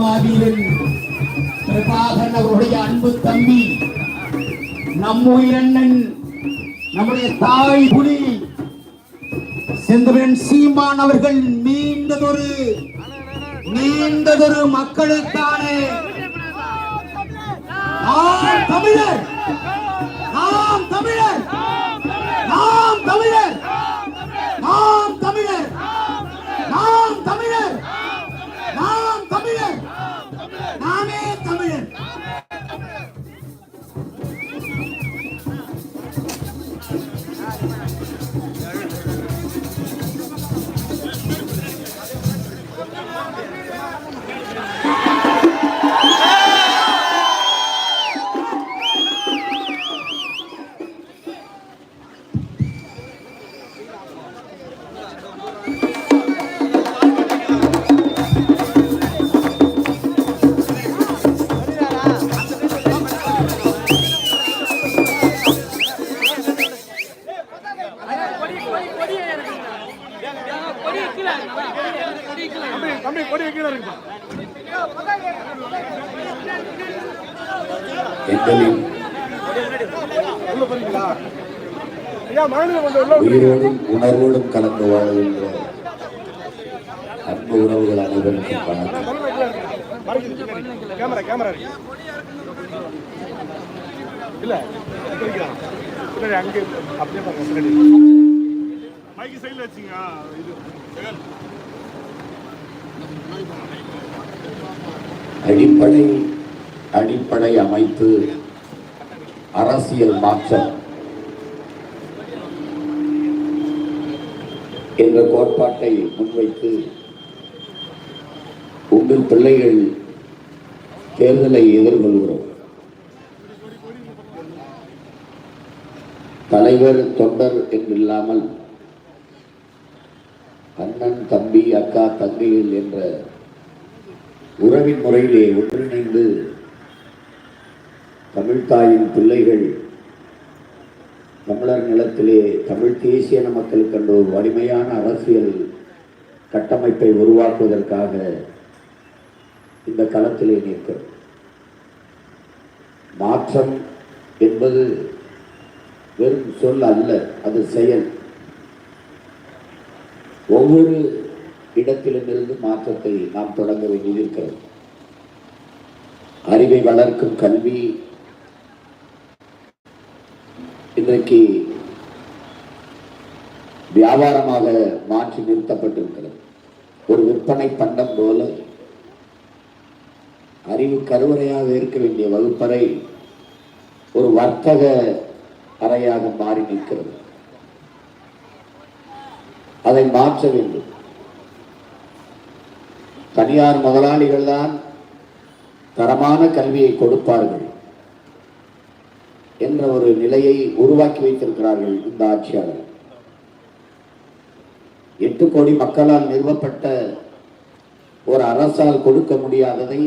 மாவீரன். பிரபாகரன் அவருடைய அன்பு தம்பி நம்முயிரண்ணன் நம்முடைய தாய் புலி செந்தவன் சீமான் அவர்கள் நீண்டதொரு நீண்டதொரு மக்களுக்கான தமிழர். உயிரோடும் உணர்வோடும் கலந்து வாழ்கின்ற அன்பு உறவுகள் அனைவருக்கும் வணக்கம். மகனுக்கு கீழே இருக்கு மறைக்குது கேமரா கேமரா இருக்கு இல்ல பிடிக்கலாம் பின்னாடி அங்கே இருக்கு. அப்படியே பாருங்க பின்னாடி மைக்கு சைடில் வச்சுங்க இது அடிப்படை அடிப்படை அமைப்பு அரசியல் மாற்றம் என்ற கோட்பாட்டை முன்வைத்து உங்கள் பிள்ளைகள் தேர்தலை எதிர்கொள்கிறோம். தலைவர் தொண்டர் என்றில்லாமல் அண்ணன் தம்பி அக்கா தங்கைகள் என்ற உறவின் முறையிலே ஒன்றிணைந்து தமிழ்தாயின் பிள்ளைகள் தமிழர் நிலத்திலே தமிழ் தேசிய மக்களுக்கு என்ற ஒரு வலிமையான அரசியல் கட்டமைப்பை உருவாக்குவதற்காக இந்த களத்திலே நிற்கிறோம். மாற்றம் என்பது வெறும் சொல் அல்ல அது செயல். ஒவ்வொரு இடத்திலுமிருந்து மாற்றத்தை நாம் தொடங்க வேண்டியிருக்கிறது அறிவை வளர்க்கும் கல்வி இன்றைக்கு வியாபாரமாக மாற்றி நிறுத்தப்பட்டிருக்கிறது. ஒரு விற்பனை பண்டம் போல அறிவு கருவறையாக இருக்க வேண்டிய வகுப்பறை ஒரு வர்த்தக அறையாக மாறி நிற்கிறது. அதை மாற்ற வேண்டும். தனியார் முதலாளிகள் தான் தரமான கல்வியை கொடுப்பார்கள். என்ற ஒரு நிலையை உருவாக்கி வைத்திருக்கிறார்கள் இந்த ஆட்சியாளர். எட்டு கோடி மக்களால் நிறுவப்பட்ட ஒரு அரசால் கொடுக்க முடியாததை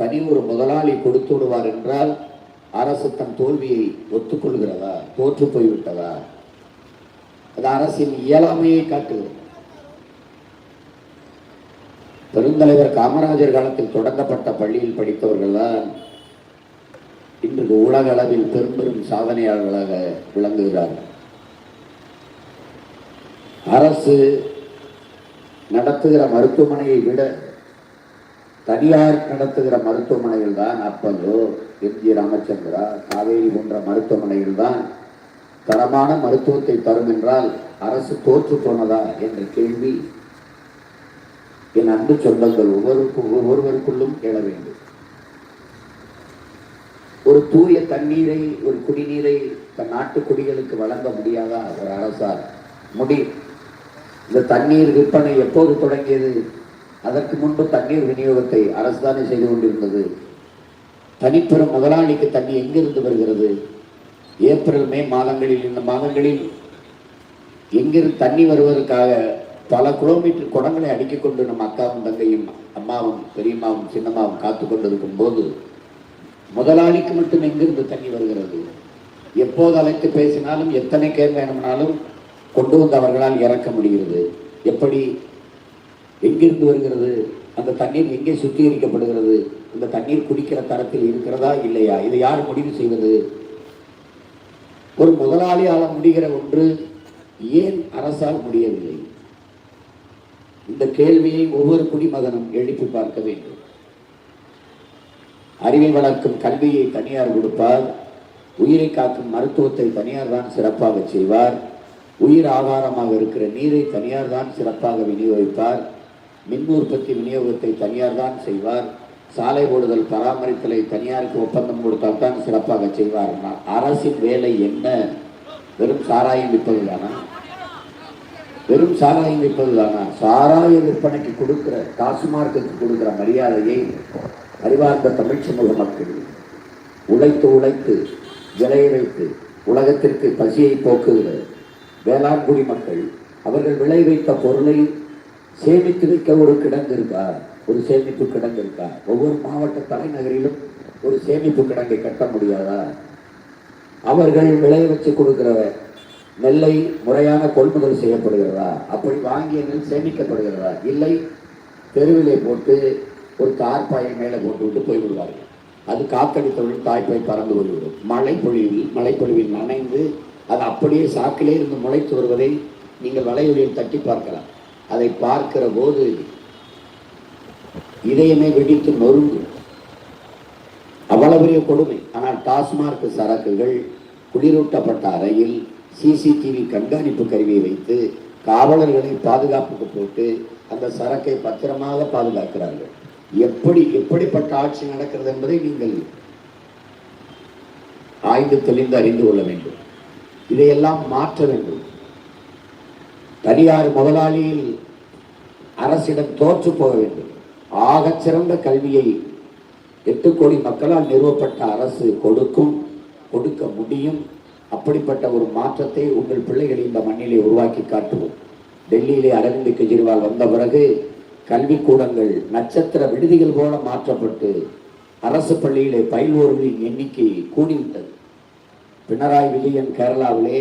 தனி ஒரு முதலாளி கொடுத்து விடுவார் என்றால் அரசு தன் தோல்வியை ஒத்துக்கொள்கிறதா? தோற்று போய்விட்டதா? அது அரசின் இயலாமையை காட்டுகிறது. பெருந்தலைவர் காமராஜர் காலத்தில் தொடங்கப்பட்ட பள்ளியில் படித்தவர்கள் தான் இன்றைக்கு உலக அளவில் பெரும் பெரும் சாதனையாளர்களாக விளங்குகிறார்கள் அரசு நடத்துகிற மருத்துவமனையை விட தனியார் நடத்துகிற மருத்துவமனைகள் தான் அப்பல்லோ எம்ஜி ராமச்சந்திரா. காவேரி போன்ற மருத்துவமனைகள் தான் தரமான மருத்துவத்தை தரும் என்றால் அரசு தோற்று போனதா என்ற கேள்வி என் அன்பு சொந்தங்கள் ஒவ்வொருக்கும் ஒவ்வொருவருக்குள்ளும் எழ வேண்டும். ஒரு தூய தண்ணீரை ஒரு குடிநீரை தன் நாட்டு குடிகளுக்கு வழங்க முடியாத? ஒரு அரசால். முடியும். இந்த தண்ணீர் விற்பனை எப்போது தொடங்கியது? அதற்கு முன்பு தண்ணீர் விநியோகத்தை அரசு தானே செய்து கொண்டிருந்தது. தனிப்பெரும் முதலாளிக்கு தண்ணி எங்கிருந்து வருகிறது? ஏப்ரல் மே மாதங்களில் இந்த மாதங்களில் எங்கிருந்து தண்ணி வருவதற்காக பல கிலோமீட்டர் குடங்களை அடுக்கிக் கொண்டு நம்ம அக்காவும் தங்கையும் அம்மாவும் பெரியம்மாவும் சின்னம்மாவும் காத்து கொண்டிருக்கும் போது முதலாளிக்கு மட்டும் எங்கிருந்து தண்ணி வருகிறது? எப்போது அழைத்து பேசினாலும் எத்தனை கேர் வேணும்னாலும் கொண்டு வந்து அவர்களால் இறக்க முடிகிறது. எப்படி? எங்கிருந்து வருகிறது? அந்த தண்ணீர் எங்கே சுத்திகரிக்கப்படுகிறது? அந்த தண்ணீர் குடிக்கிற தரத்தில் இருக்கிறதா இல்லையா? இதை யார் முடிவு செய்வது? ஒரு முதலாளியால் முடிகிற ஒன்று ஏன் அரசால் முடியவில்லை? இந்த கேள்வியை ஒவ்வொரு குடிமகனும் எழுப்பி பார்க்க வேண்டும். அறிவை வளர்க்கும் கல்வியை தனியார் கொடுப்பார். உயிரை காக்கும் மருத்துவத்தை தனியார் தான் சிறப்பாக செய்வார். உயிர் ஆதாரமாக இருக்கிற நீரை தனியார் தான் சிறப்பாக விநியோகிப்பார். மின் உற்பத்தி விநியோகத்தை தனியார் தான் செய்வார். சாலை ஓடுதல் பராமரித்தலை தனியாருக்கு ஒப்பந்தம் கொடுத்தால் தான் சிறப்பாக செய்வார். அரசின் வேலை என்ன? வெறும் சாராயம் விற்பதுதானா? வெறும் சாராயம் விற்பதுதானா? சாராய விற்பனைக்கு கொடுக்கிற டாஸ்மார்க்குக்கு கொடுக்கிற மரியாதையை அறிவார்ந்த தமிழ் சமூக மக்கள் உழைத்து உழைத்து விளைய வைத்து உலகத்திற்கு பசியை போக்குகிற வேளாண்குடி மக்கள் அவர்கள் விளை வைத்த பொருளை சேமித்து வைக்க ஒரு கிடங்கு இருக்கா? ஒரு சேமிப்பு கிடங்கு இருக்கா? ஒவ்வொரு மாவட்ட தலைநகரிலும் ஒரு சேமிப்பு கிடங்கை கட்ட முடியாதா? அவர்கள் விளைய வச்சு கொடுக்கிற நெல்லை முறையான கொள்முதல் செய்யப்படுகிறதா? அப்படி வாங்கிய நெல் சேமிக்கப்படுகிறதா? இல்லை தெருவிலே போட்டு ஒரு தார்பாயை மேலே போட்டு விட்டு போய் விடுவார்கள் அது காத்தடித்தவுடன் தாய்ப்பாய் பறந்து போய்விடும் மழை பொழிவில் மழை நனைந்து அது அப்படியே சாக்கிலே இருந்து முளைத்து வருவதை நீங்கள் வலையொலியில் தட்டி பார்க்கலாம். அதை பார்க்கிற போது இதயமே வெடித்து நொறுங்கும். அவ்வளவு பெரிய கொடுமை. ஆனால் டாஸ்மார்க் சரக்குகள் குளிரூட்டப்பட்ட அறையில் சிசிடிவி கண்காணிப்பு கருவியை வைத்து காவலர்களை பாதுகாப்புக்கு போட்டு அந்த சரக்கை பத்திரமாக பாதுகாக்கிறார்கள். எப்படி எப்படிப்பட்ட ஆட்சி நடக்கிறது என்பதை நீங்கள் ஆய்ந்து தெளிந்து அறிந்து கொள்ள வேண்டும். இதையெல்லாம் மாற்ற வேண்டும். தனியார் முதலாளியில் அரசிடம் தோற்று போக வேண்டும். ஆகச் சிறந்த கல்வியை எட்டு கோடி மக்களால் நிறுவப்பட்ட அரசு கொடுக்கும் கொடுக்க முடியும். அப்படிப்பட்ட ஒரு மாற்றத்தை உங்கள் பிள்ளைகள் இந்த மண்ணிலே உருவாக்கி காட்டுவோம். டெல்லியிலே அரவிந்த் கெஜ்ரிவால் வந்த பிறகு கல்விக்கூடங்கள் நட்சத்திர விடுதிகள் போல மாற்றப்பட்டு அரசு பள்ளியிலே பயில்வோர்களின் எண்ணிக்கை கூடிவிட்டது. பினராயி விஜயன் கேரளாவிலே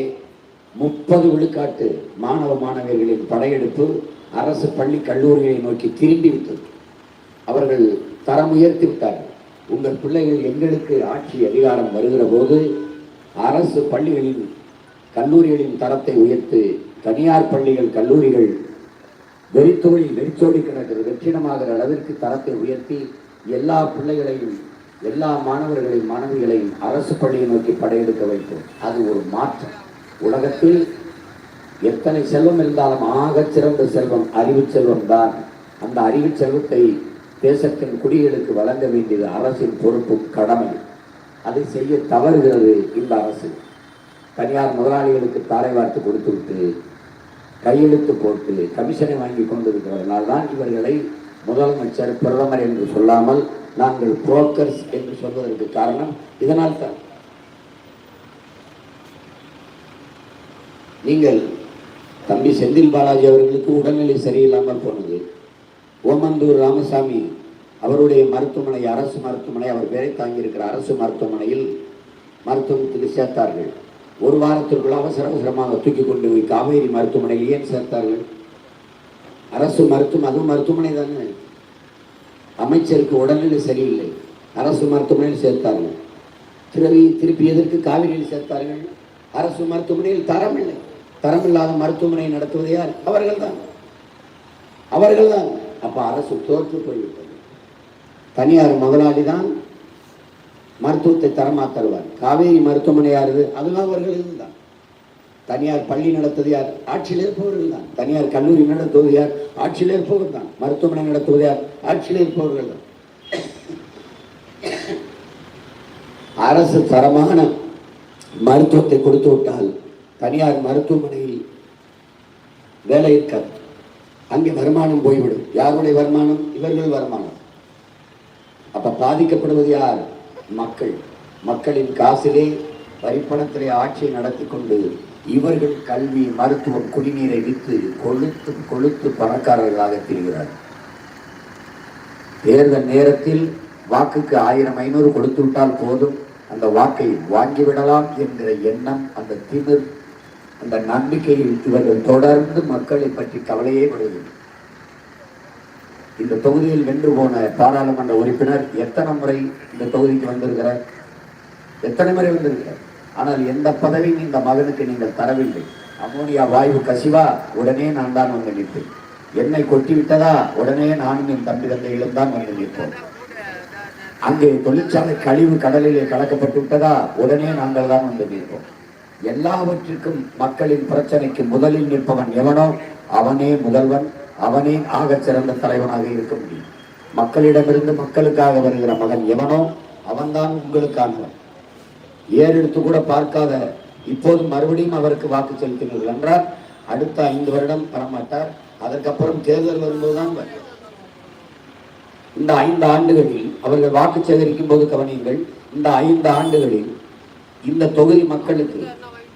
முப்பது விழுக்காட்டு மாணவ மாணவியர்களின் படையெடுப்பு அரசு பள்ளி கல்லூரிகளை நோக்கி திரும்பிவிட்டது அவர்கள் தரம் உயர்த்தி விட்டார்கள். உங்கள் பிள்ளைகள் எங்களுக்கு ஆட்சி அதிகாரம் வருகிற போது அரசு பள்ளிகளின் கல்லூரிகளின் தரத்தை உயர்த்து தனியார் பள்ளிகள் கல்லூரிகள் வெறித்தோடி வெறிச்சோடி கிடக்கிறது. வெற்றிடமாகிற அளவிற்கு தரத்தை உயர்த்தி எல்லா பிள்ளைகளையும் எல்லா மாணவர்களையும் மாணவிகளையும் அரசு பள்ளியை நோக்கி படையெடுக்க வைப்போம். அது ஒரு மாற்றம். உலகத்தில் எத்தனை செல்வம் இருந்தாலும் ஆகச் சிறந்த செல்வம் அறிவு செல்வம் தான். அந்த அறிவு செல்வத்தை தேசத்தின் குடிகளுக்கு வழங்க வேண்டியது அரசின் பொறுப்பும் கடமை. அதை செய்ய தவறுகிறது இந்த அரசு. தனியார் முதலாளிகளுக்கு தாரை வார்த்து கொடுத்துவிட்டு கையெழுத்து போட்டு கமிஷனை வாங்கி கொண்டிருக்கிறதுனால தான் இவர்களை முதலமைச்சர் பிரதமர் என்று சொல்லாமல் நாங்கள் புரோக்கர்ஸ் என்று சொல்வதற்கு காரணம் இதனால் தான். நீங்கள் தம்பி செந்தில் பாலாஜி அவர்களுக்கு உடல்நிலை சரியில்லாமல் போனது. ஓமந்தூர் ராமசாமி அவருடைய மருத்துவமனை அரசு மருத்துவமனை அவர் பேரை தாங்கியிருக்கிற அரசு மருத்துவமனையில் மருத்துவத்துக்கு சேர்த்தார்கள். ஒரு வாரத்திற்குள் அவசர அவசரமாக தூக்கி கொண்டு போய் காவேரி மருத்துவமனையில் ஏன் சேர்த்தார்கள்? அரசு மருத்துவம் அதுவும் மருத்துவமனை தானே? அமைச்சருக்கு உடல்நிலை சரியில்லை. அரசு மருத்துவமனையில் சேர்த்தார்கள். திருப்பி திருப்பி எதற்கு காவிரியில் சேர்த்தார்கள்? அரசு மருத்துவமனையில் தரம் இல்லை. மருத்துவமனை நடத்துவது யார்? அவர்கள் தான். அவர்கள் தான். அப்போ அரசு தோற்று போய்விட்டது. தனியார் முதலாளி தான் மருத்துவத்தை தரமாக தருவார் காவேரி மருத்துவமனை யாருது அதுவும் அவர்கள் தான் தனியார் பள்ளி நடத்துவது யார்? ஆட்சியில் இருப்பவர்கள் தான். தனியார் கல்லூரி நடத்துவது யார்? ஆட்சியில் இருப்பவர் தான். மருத்துவமனை நடத்துவது யார்? ஆட்சியில் இருப்பவர்கள் தான். அரசு தரமான மருத்துவத்தை கொடுத்து விட்டால் தனியார் மருத்துவமனையில் வேலை இருக்காது. அங்கே வருமானம் போய்விடும். யாருடைய வருமானம்? இவர்கள் வருமானம். அப்ப பாதிக்கப்படுவது யார்? மக்கள். மக்களின் காசிலே வரிப்பணத்திலே ஆட்சியை நடத்தி கொண்டு இவர்கள் கல்வி மருத்துவம் குடிநீரை விற்று கொழுத்து கொழுத்து பணக்காரர்களாக திரிகிறார் தேர்தல் நேரத்தில் வாக்குக்கு ஆயிரம் ஐநூறு கொடுத்து விட்டால் போதும். அந்த வாக்கை வாங்கிவிடலாம் என்கிற எண்ணம் அந்த திமிர் அந்த நம்பிக்கையில் இவர்கள் தொடர்ந்து மக்களை பற்றி கவலையே படுகிறது. இந்த தொகுதியில் வென்று போன பாராளுமன்ற உறுப்பினர் எத்தனை முறை இந்த தொகுதிக்கு வந்திருக்கிறார்? எத்தனை முறை வந்திருக்கிறார்? ஆனால் எந்த பதவியும் இந்த மகனுக்கு நீங்கள் தரவில்லை. அமோனியா வாயு கசிவா உடனே நான் தான் வந்து நிற்பேன். என்னை கொட்டி விட்டதா உடனே நானும் என் தம்பி தந்தைகளும் தான் வந்து நிற்போம். அங்கே தொழிற்சாலை கழிவு கடலிலே கலக்கப்பட்டு விட்டதா? உடனே நாங்கள் தான் வந்து நிற்போம். எல்லாவற்றிற்கும் மக்களின் பிரச்சனைக்கு முதலில் நிற்பவன் எவனோ? அவனே முதல்வன். அவனே ஆகச் சிறந்த தலைவனாக இருக்க முடியும். மக்களிடமிருந்து மக்களுக்காக வருகிற மகன் எவனோ அவன்தான் உங்களுக்கானவன் ஏறெடுத்து கூட பார்க்காத இப்போது மறுபடியும் அவருக்கு வாக்கு செலுத்தினீர்கள் என்றால் அடுத்த ஐந்து வருடம் வரமாட்டார். அதற்கப்புறம் தேர்தல் வரும்போதுதான் இந்த ஐந்து ஆண்டுகளில் அவர்கள் வாக்கு சேகரிக்கும் போது கவனியுங்கள் இந்த ஐந்து ஆண்டுகளில் இந்த தொகுதி மக்களுக்கு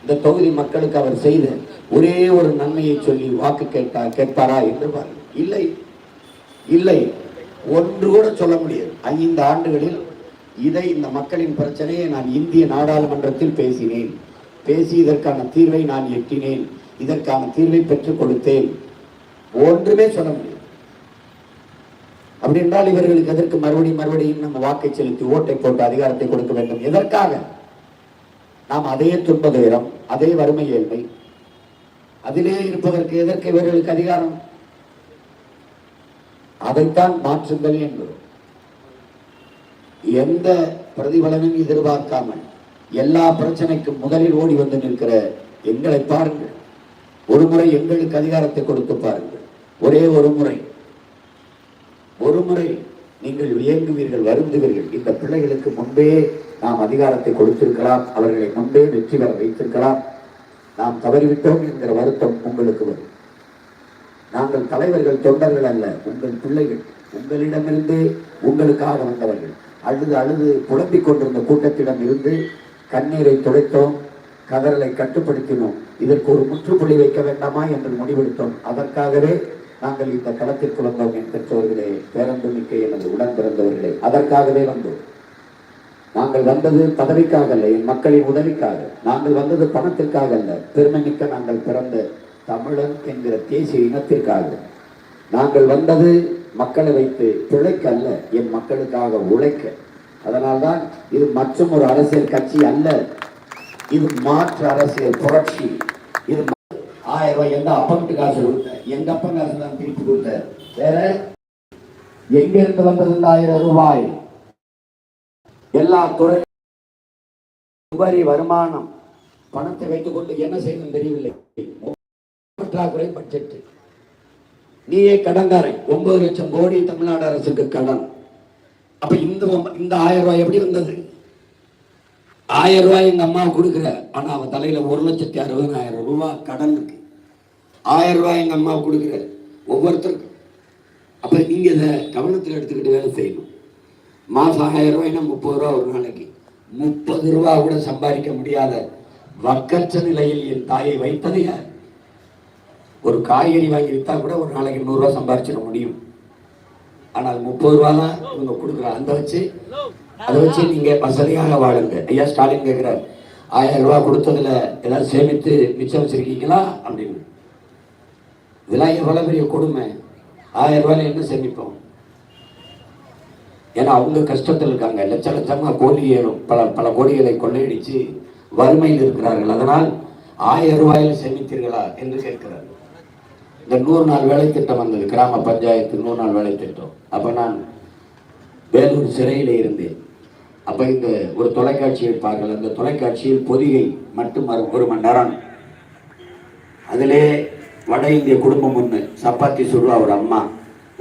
இந்த தொகுதி மக்களுக்கு அவர் செய்த ஒரே ஒரு நன்மையை சொல்லி வாக்கு கேட்டா கேட்பாரா என்று பாருங்கள் இல்லை. இல்லை. ஒன்று கூட சொல்ல முடியாது. ஐந்து ஆண்டுகளில் இதை இந்த மக்களின் பிரச்சனையை நான் இந்திய நாடாளுமன்றத்தில் பேசினேன். பேசி இதற்கான தீர்வை நான் எட்டினேன். இதற்கான தீர்வை பெற்றுக் கொடுத்தேன். ஒன்றுமே சொல்ல முடியாது. அப்படி என்றால் இவர்களுக்கு எதற்கு மறுபடியும் மறுபடியும் நம்ம வாக்கை செலுத்தி ஓட்டை போட்டு அதிகாரத்தை கொடுக்க வேண்டும்? எதற்காக? நாம் அதே துன்ப துயரம் அதே வறுமை ஏழ்மை. அதிலே இருப்பதற்கு எதற்கு இவர்களுக்கு அதிகாரம்? அதைத்தான் மாற்றுங்கள் என்பது. எந்த பிரதிபலனும் எதிர்பார்க்காமல் எல்லா பிரச்சனைக்கும் முதலில் ஓடி வந்து நிற்கிற எங்களை பாருங்கள். ஒரு முறை எங்களுக்கு அதிகாரத்தை கொடுத்து பாருங்கள். ஒரே ஒரு முறை. ஒரு முறை நீங்கள் இயங்குவீர்கள் வருந்துவீர்கள். இந்த பிள்ளைகளுக்கு முன்பே நாம் அதிகாரத்தை கொடுத்திருக்கலாம் அவர்களை கொண்டே வெற்றி பெற வைத்திருக்கலாம். நாம் தவறிவிட்டோம் என்கிற வருத்தம் உங்களுக்கு வரும். நாங்கள் தலைவர்கள் தொண்டர்கள் அல்ல உங்கள் பிள்ளைகள். உங்களிடமிருந்தே உங்களுக்காக வந்தவர்கள். அழுது அழுது புலம்பிக் கொண்டிருந்த கூட்டத்திடம் இருந்து கண்ணீரை துடைத்தோம் கதறலை கட்டுப்படுத்தினோம். இதற்கு ஒரு முற்றுப்புள்ளி வைக்க வேண்டாமா என்று முடிவெடுத்தோம். அதற்காகவே நாங்கள் இந்த களத்திற்கு வந்தோம் என் பெற்றோர்களே. பேரன்புமிக்க எனது உடன் பிறந்தவர்களே அதற்காகவே வந்தோம். நாங்கள் வந்தது பதவிக்காக அல்ல என் மக்களின் உதவிக்காக. நாங்கள் வந்தது பணத்திற்காக அல்ல பெருமைமிக்க நாங்கள் பிறந்த தமிழன் என்கிற தேசிய இனத்திற்காக. நாங்கள் வந்தது மக்களை வைத்து பிழைக்க அல்ல என் மக்களுக்காக உழைக்க. அதனால்தான் இது மற்றும் ஒரு அரசியல் கட்சி அல்ல இது மாற்று அரசியல் புரட்சி. இது ஆயிரம் ரூபாய் எந்த அப்பன்ட்டு காசு கொடுத்த எங்க அப்பன் காசு தான் திருப்பி கொடுத்த. வேற? எங்க இருந்து வந்தது ஆயிரம் ரூபாய்? எல்லா துறை உபரி வருமானம் பணத்தை வைத்துக் கொண்டு என்ன செய்யணும் தெரியவில்லை. பற்றாக்குறை பட்ஜெட் நீயே கடன்காரன். ஒன்பது லட்சம் கோடி தமிழ்நாடு அரசுக்கு கடன். அப்ப இந்த இந்த ஆயிரம் ரூபாய் எப்படி வந்தது? ஆயிரம் ரூபாய் எங்க அம்மா கொடுக்குற. ஆனா அவன் தலையில ஒரு லட்சத்தி அறுபதாயிரம் ரூபாய் கடன் இருக்கு. ஆயிரம் ரூபாய் எங்க அம்மா கொடுக்குற. ஒவ்வொருத்தருக்கும். அப்ப நீங்க இதை கவனத்தில் எடுத்துக்கிட்டு வேலை செய்யணும். மாதம் ஆயிரம் ரூபாய்னா முப்பது ரூபா ஒரு நாளைக்கு? முப்பது ரூபா கூட சம்பாதிக்க முடியாத வக்கற்ற நிலையில் என் தாயை வைத்தது யார்? ஒரு காய்கறி வாங்கி விற்றா கூட ஒரு நாளைக்கு நூறுரூவா சம்பாதிச்சிட முடியும். ஆனால் முப்பது ரூபா தான் இவங்க கொடுக்குறாங்க அந்த வச்சு அதை வச்சு நீங்கள் வசதியாக வாழுங்க. ஐயா ஸ்டாலின் கேட்கிறார் ஆயிரம் ரூபா கொடுத்ததில் ஏதாவது சேமித்து மிச்சம் வச்சிருக்கீங்களா? அப்படின்னு. இதெல்லாம் எவ்வளோ பெரிய கொடுமை. ஆயிரம் ரூபாயில் என்ன சேமிப்போம்? ஏன்னா அவங்க கஷ்டத்தில் இருக்காங்க. லட்ச லட்சமாக கோழி ஏறும். பல பல கோடிகளை கொள்ளையடித்து வறுமையில் இருக்கிறார்கள். அதனால் ஆயிரம் ரூபாயில் சேமித்தீர்களா என்று கேட்கிறார். இந்த நூறு நாள் வேலை திட்டம் வந்தது. கிராம பஞ்சாயத்து நூறு நாள் வேலை திட்டம். அப்போ நான் வேலூர் சிறையில் இருந்தேன். அப்போ இந்த ஒரு தொலைக்காட்சி எடுப்பார்கள். அந்த தொலைக்காட்சியில் பொதிகை மட்டும் ஒரு- ஒரு மணி நேரம். அதிலே வட இந்திய குடும்பம் ஒன்று சப்பாத்தி சுடுவா ஒரு அம்மா.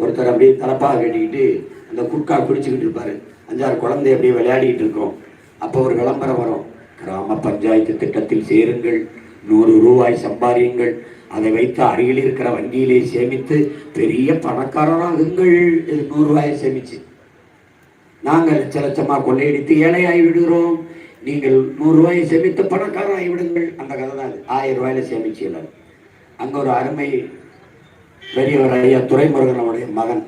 ஒருத்தர் அப்படியே தலப்பாக கட்டிக்கிட்டு அந்த குட்கா குடிச்சுக்கிட்டு இருப்பாரு. அஞ்சாறு குழந்தை அப்படியே விளையாடிட்டு இருக்கோம். அப்போ ஒரு விளம்பரம் வரும். கிராம பஞ்சாயத்து திட்டத்தில் சேருங்கள். நூறு ரூபாய் சம்பாதியுங்கள். அதை வைத்து அருகில் இருக்கிற வங்கியிலே சேமித்து பெரிய பணக்காரராகுங்கள். இது நூறு ரூபாயை சேமிச்சு. நாங்கள் லட்ச லட்சமா கொள்ளையடித்து ஏழையாகி விடுகிறோம். நீங்கள் நூறு ரூபாயை சேமித்து பணக்காரராகி விடுங்கள். அந்த கதை தான் ஆயிரம் ரூபாயில சேமிச்சு எல்லாரும். அங்க ஒரு அருமை பெரியவர் ஐயா துரைமுருகனுடைய மகன்.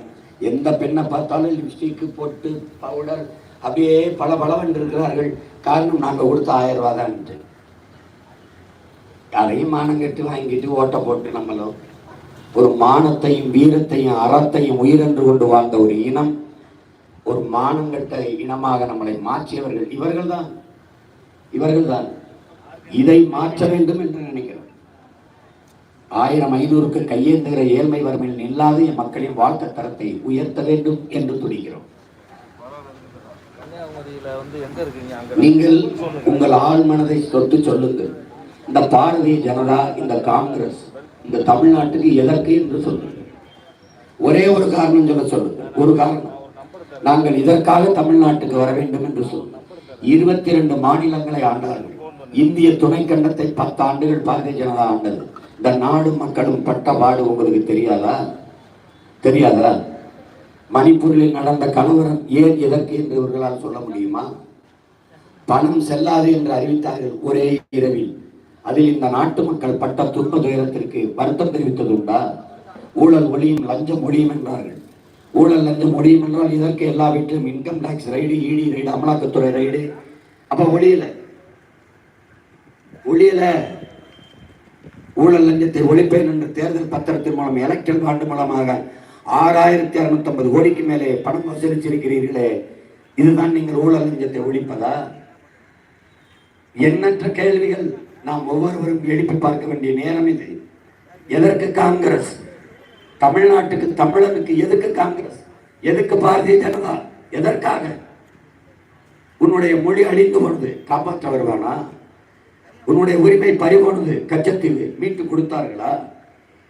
எந்த பெண்ணை பார்த்தாலும் லிப்ஸ்டிக்கு போட்டு பவுடர் அப்படியே பல பலவென்று இருக்கிறார்கள். காரணம் நாங்கள் கொடுத்த ஆயிரம் ரூபா தான் யாரையும் மானம் கட்டு வாங்கிட்டு ஓட்டை போட்டு நம்மளும் ஒரு மானத்தையும் வீரத்தையும் அறத்தையும் உயிரென்று கொண்டு வாழ்ந்த ஒரு இனம் ஒரு மானங்கட்ட இனமாக நம்மளை மாற்றியவர்கள் இவர்கள்தான் இவர்கள்தான் இதை மாற்ற வேண்டும் என்று நினைக்கிறோம். ஆயிரம் ஐநூறுக்கு கையேந்துகிற ஏழ்மை வறுமையில் நில்லாத என் மக்களின் வாழ்க்கை தரத்தை உயர்த்த வேண்டும் என்று துடிக்கிறோம் நீங்கள் உங்கள் ஆள் மனதை தொட்டு சொல்லுங்கள். இந்த பாரதிய ஜனதா இந்த காங்கிரஸ் இந்த தமிழ்நாட்டுக்கு எதற்கு என்று சொல்லுங்கள். ஒரே ஒரு காரணம் சொல்ல சொல்லுங்கள். ஒரு காரணம். நாங்கள் இதற்காக தமிழ்நாட்டுக்கு வர வேண்டும் என்று சொல்லுங்கள் இருபத்தி இரண்டு மாநிலங்களை ஆண்டார்கள். இந்திய துணைக்கண்டத்தை பத்து ஆண்டுகள் பாரதிய ஜனதா ஆண்டது. இந்த நாடும் மக்களும் பட்ட பாடு உங்களுக்கு தெரியாதா? தெரியாதா? மணிப்பூரில் நடந்த கலவரம் ஏன் எதற்கு என்று இவர்களால் சொல்ல முடியுமா? பணம் செல்லாது என்று அறிவித்தார்கள் ஒரே இரவில். அதில் இந்த நாட்டு மக்கள் பட்ட துன்ப துயரத்திற்கு வருத்தம் தெரிவித்தது உண்டா? ஊழல் ஒளியும் லஞ்சம் ஒளியும் என்றார்கள். ஊழல் லஞ்சம் ஒளியும் என்றால் இதற்கு எல்லா வீட்டிலும் income tax raid ED raid அமலாக்கத்துறை ரைடு அப்ப ஒளியல ஒளியல ஊழல் லஞ்சத்தை ஒழிப்பேன் என்ற தேர்தல் பத்திரத்தின் மூலம் எலக்ஷன் பாண்டு மூலமாக ஆறாயிரத்தி அறுநூத்தி கோடிக்கு மேலே பணம் வசூலிச்சிருக்கிறீர்களே இதுதான் நீங்கள் ஊழல் லஞ்சத்தை ஒழிப்பதா? எண்ணற்ற கேள்விகள் நாம் ஒவ்வொருவரும் எழுப்பி பார்க்க வேண்டிய நேரம் இது. எதற்கு காங்கிரஸ்? தமிழ்நாட்டுக்கு தமிழனுக்கு எதுக்கு காங்கிரஸ்? எதுக்கு பாரதிய ஜனதா? எதற்காக? உன்னுடைய மொழி அழிந்து கொண்டு காப்பாற்ற வருவானா உன்னுடைய உரிமை பறிபோனது கச்சத்தீவு மீட்டு கொடுத்தார்களா?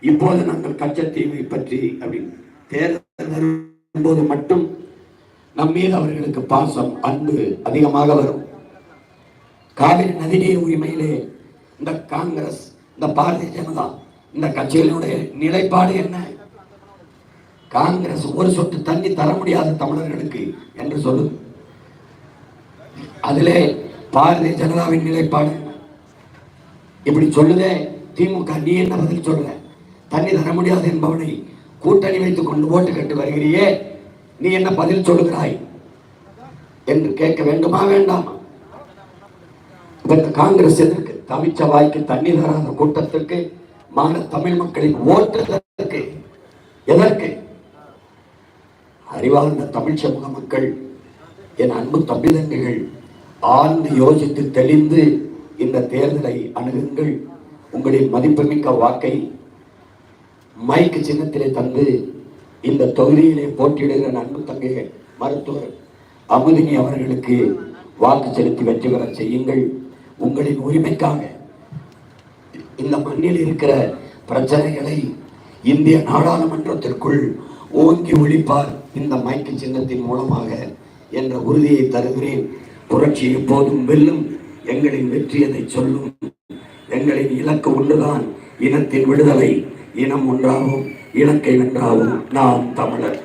இப்போது நாங்கள் கச்சத்தீவை பற்றி அப்படின்னு தேர்தல் வரும்போது மட்டும் நம் மீது அவர்களுக்கு பாசம் அன்பு அதிகமாக வரும். காவிரி நதிநீர் உரிமையிலே இந்த காங்கிரஸ் இந்த பாரதிய ஜனதா இந்த கட்சிகளுடைய நிலைப்பாடு என்ன? காங்கிரஸ் ஒரு சொட்டு தண்ணி தர முடியாத தமிழர்களுக்கு என்று சொல்லு அதிலே பாரதிய ஜனதாவின் நிலைப்பாடு இப்படி சொல்லுதே திமுக நீ என்ன பதில் சொல்ற? தண்ணி தர முடியாது என்பவனை கூட்டணி வைத்துக் கொண்டு ஓட்டு கட்டு வருகிறியே நீ என்ன பதில் சொல்லுகிறாய் என்று கேட்க வேண்டுமா வேண்டாமா? இதற்கு இந்த காங்கிரஸ் எதற்கு? தமிச்ச வாய்க்கு தண்ணி தராத கூட்டத்திற்கு மாநில தமிழ் மக்களின் ஓட்டுதற்கு எதற்கு? எதற்கு? அறிவார்ந்த தமிழ் சமூக மக்கள் என் அன்பு தம்பிதங்கைகள் ஆழ்ந்து யோசித்து தெளிந்து இந்த தேர்தலை அணுகுங்கள். உங்களின் மதிப்புமிக்க வாக்கை மைக்கு சின்னத்திலே தந்து இந்த தொகுதியிலே போட்டியிடுகிற அன்பு தங்கைகள் மருத்துவர் அமுதினி அவர்களுக்கு வாக்கு செலுத்தி வெற்றி பெற செய்யுங்கள். உங்களின் உரிமைக்காக இந்த மண்ணில் இருக்கிற பிரச்சனைகளை இந்திய நாடாளுமன்றத்திற்குள் ஓங்கி ஒழிப்பார் இந்த மைக்கு சின்னத்தின் மூலமாக என்ற உறுதியை தருகிறேன். புரட்சி எப்போதும் வெல்லும் எங்களின் வெற்றி அதை சொல்லும். எங்களின் இலக்கு ஒன்றுதான் இனத்தின் விடுதலை. இனம் ஒன்றாகும் இலக்கை வென்றாகும். நாம் தமிழர்.